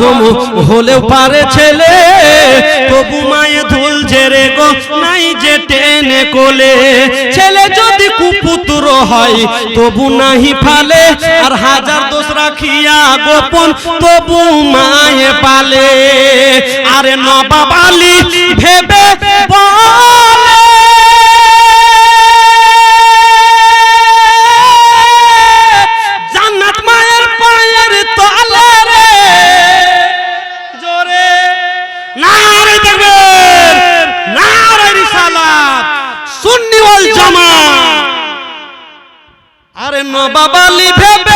অধম হলেও পারে ছেলে। তবু মায়ে ধুল ঝেড়ে গো, নাই যে টেনে কোলে। ছেলে যদি কুপুত্র হয়, তবু নাহি ফালে। আর হাজার দোষ রাখিয়া গোপন, তবু মায়ে পালে। আরে নবাবালি ভেবে বলে নারে দেখবেন নারে রিসালাত সুন্নি ওয়াল জামাত। আরে নবাবালি ভেবে